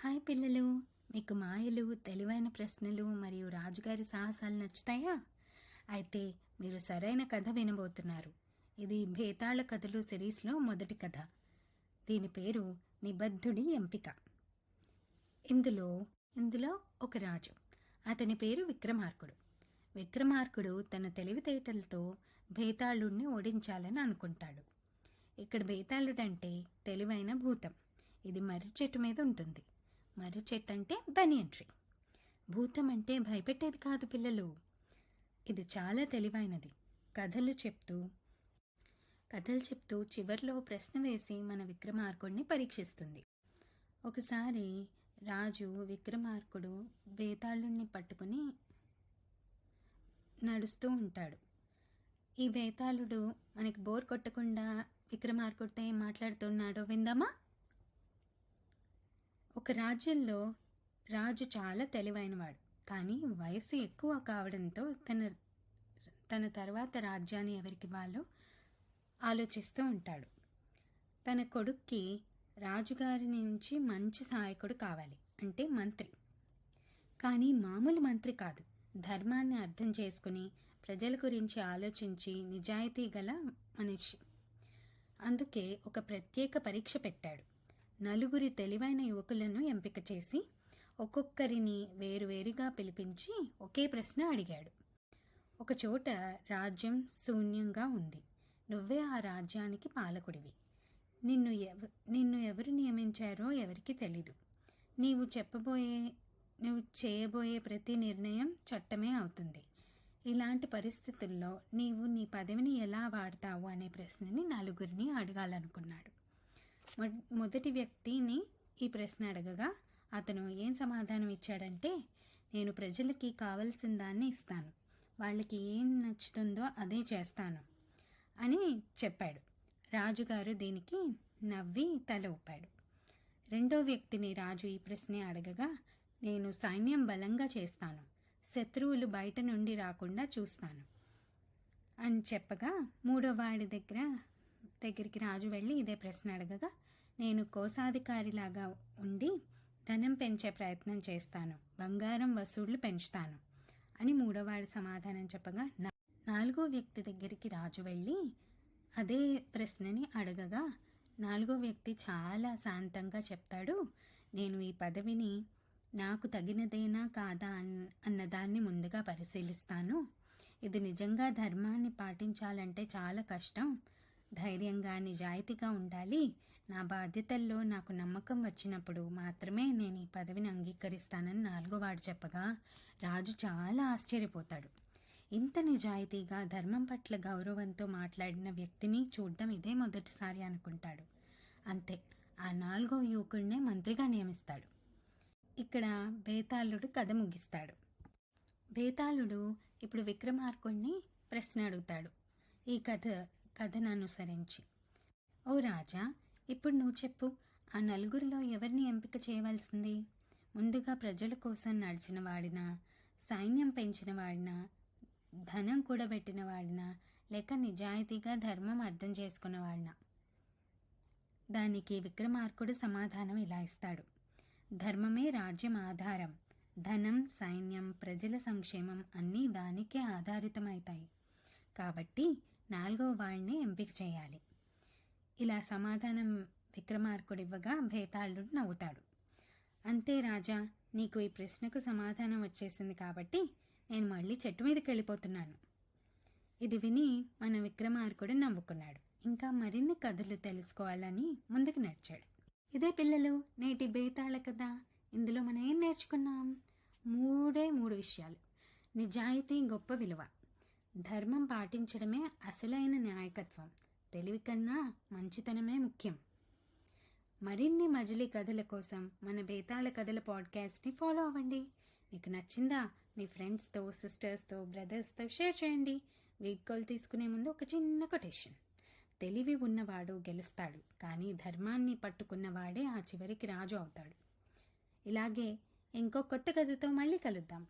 Hi పిల్లలు మీకు మాయలు తెలివైన ప్రశ్నలు మరియు రాజుగారి సాహసాలు నచ్చుతాయా? అయితే మీరు సరైన కథ వినబోతున్నారు. ఇది భేతాళ కథలు సిరీస్లో మొదటి కథ. దీని పేరు నిబద్ధుడి ఎంపిక. ఇందులో ఇందులో ఒక రాజు. అతని పేరు విక్రమార్కుడు. విక్రమార్కుడు తన తెలివితేటలతో భేతాళుడిని ఓడించాలని అనుకుంటాడు. ఇక్కడ భేతాళుడంటే తెలివైన భూతం. ఇది మర్రి చెట్టు మీద ఉంటుంది. మర్రి చెట్టు అంటే బనియన్ ట్రీ. భూతం అంటే భయపెట్టేది కాదు పిల్లలు. ఇది చాలా తెలివైనది. కథలు చెప్తూ కథలు చెప్తూ చివర్లో ప్రశ్న వేసి మన విక్రమార్కుడిని పరీక్షిస్తుంది. ఒకసారి రాజు విక్రమార్కుడు బేతాళుణ్ణి పట్టుకుని నడుస్తూ ఉంటాడు. ఈ బేతాళుడు మనకి బోర్ కొట్టకుండా విక్రమార్కుడితో ఏం మాట్లాడుతున్నాడో విందామా? ఒక రాజ్యంలో రాజు చాలా తెలివైనవాడు. కానీ వయసు ఎక్కువ కావడంతో తన తన తర్వాత రాజ్యాన్ని ఎవరికి ఇవ్వాలో ఆలోచిస్తూ ఉంటాడు. తన కొడుక్కి రాజుగారి నుంచి మంచి సహాయకుడు కావాలి. అంటే మంత్రి. కానీ మామూలు మంత్రి కాదు. ధర్మాన్ని అర్థం చేసుకుని ప్రజల గురించి ఆలోచించి నిజాయితీ గల మనిషి. అందుకే ఒక ప్రత్యేక పరీక్ష పెట్టాడు. నలుగురి తెలివైన యువకులను ఎంపిక చేసి ఒక్కొక్కరిని వేరువేరుగా పిలిపించి ఒకే ప్రశ్న అడిగాడు. ఒకచోట రాజ్యం శూన్యంగా ఉంది. నువ్వే ఆ రాజ్యానికి పాలకుడివి. నిన్ను ఎవ నిన్ను ఎవరు నియమించారో ఎవరికి తెలీదు. నీవు చెప్పబోయే నువ్వు చేయబోయే ప్రతి నిర్ణయం చట్టమే అవుతుంది. ఇలాంటి పరిస్థితుల్లో నీవు నీ పదవిని ఎలా వాడతావు అనే ప్రశ్నని నలుగురిని అడగాలనుకున్నాడు. మొదటి వ్యక్తిని ఈ ప్రశ్న అడగగా అతను ఏం సమాధానం ఇచ్చాడంటే నేను ప్రజలకి కావలసిన దాన్ని ఇస్తాను. వాళ్ళకి ఏం నచ్చుతుందో అదే చేస్తాను అని చెప్పాడు. రాజుగారు దీనికి నవ్వి తల ఊపాడు. రెండో వ్యక్తిని రాజు ఈ ప్రశ్నే అడగగా నేను సైన్యం బలంగా చేస్తాను. శత్రువులు బయట నుండి రాకుండా చూస్తాను అని చెప్పగా మూడో వాడి దగ్గర దగ్గరికి రాజు వెళ్ళి ఇదే ప్రశ్న అడగగా నేను కోశాధికారిలాగా ఉండి ధనం పెంచే ప్రయత్నం చేస్తాను. బంగారం వసూళ్ళు పెంచుతాను. అని మూడోవాడు సమాధానం చెప్పగా నాలుగో వ్యక్తి దగ్గరికి రాజు వెళ్ళి అదే ప్రశ్నని అడగగా నాలుగో వ్యక్తి చాలా శాంతంగా చెప్తాడు నేను ఈ పదవిని నాకు తగినదేనా కాదా అన్ అన్నదాన్ని ముందుగా పరిశీలిస్తాను. ఇది నిజంగా ధర్మాన్ని పాటించాలంటే చాలా కష్టం. ధైర్యంగా నిజాయితీగా ఉండాలి. నా బాధ్యతల్లో నాకు నమ్మకం వచ్చినప్పుడు మాత్రమే నేను ఈ పదవిని అంగీకరిస్తానని నాలుగో వాడు చెప్పగా రాజు చాలా ఆశ్చర్యపోతాడు. ఇంత నిజాయితీగా ధర్మం పట్ల గౌరవంతో మాట్లాడిన వ్యక్తిని చూడడం ఇదే మొదటిసారి అనుకుంటాడు. అంతే ఆ నాలుగో యువకుడినే మంత్రిగా నియమిస్తాడు. ఇక్కడ బేతాళుడు కథ ముగిస్తాడు. బేతాళుడు ఇప్పుడు విక్రమార్కుడిని ప్రశ్న అడుగుతాడు. ఈ కథ కథను అనుసరించి ఓ రాజా ఇప్పుడు నువ్వు చెప్పు ఆ నలుగురిలో ఎవరిని ఎంపిక చేయవలసింది? ముందుగా ప్రజల కోసం నడిచిన వాడినా సైన్యం పెంచిన వాడినా ధనం కూడబెట్టిన వాడినా లేక నిజాయితీగా ధర్మం అర్థం చేసుకున్నవాడినా దానికి విక్రమార్కుడు సమాధానం ఇలా ఇస్తాడు. ధర్మమే రాజ్యం ఆధారం. ధనం సైన్యం ప్రజల సంక్షేమం అన్నీ దానికే ఆధారితమవుతాయి. కాబట్టి నాలుగో వాడిని ఎంపిక చేయాలి. ఇలా సమాధానం విక్రమార్కుడు ఇవ్వగా భేతాళుడు నవ్వుతాడు. అంతే రాజా నీకు ఈ ప్రశ్నకు సమాధానం వచ్చేసింది కాబట్టి నేను మళ్ళీ చెట్టు మీదకి వెళ్ళిపోతున్నాను. ఇది విని మన విక్రమార్కుడు నవ్వుకున్నాడు. ఇంకా మరిన్ని కథలు తెలుసుకోవాలని ముందుకు నడిచాడు. ఇదే పిల్లలు నేటి బేతాళ కథ. ఇందులో మనం ఏం నేర్చుకున్నాం? మూడే మూడు విషయాలు. నిజాయితీ గొప్ప విలువ. ధర్మం పాటించడమే అసలైన నాయకత్వం. తెలివి కన్నా మంచితనమే ముఖ్యం. మరిన్ని మజిలీ కథల కోసం మన బేతాళ కథల పాడ్కాస్ట్ని ఫాలో అవ్వండి. మీకు నచ్చిందా మీ ఫ్రెండ్స్తో సిస్టర్స్తో బ్రదర్స్తో షేర్ చేయండి. వీడ్కోలు తీసుకునే ముందు ఒక చిన్న కొటేషన్. తెలివి ఉన్నవాడు గెలుస్తాడు కానీ ధర్మాన్ని పట్టుకున్నవాడే ఆ చివరికి రాజు అవుతాడు. ఇలాగే ఇంకో కొత్త కథతో మళ్ళీ కలుద్దాం.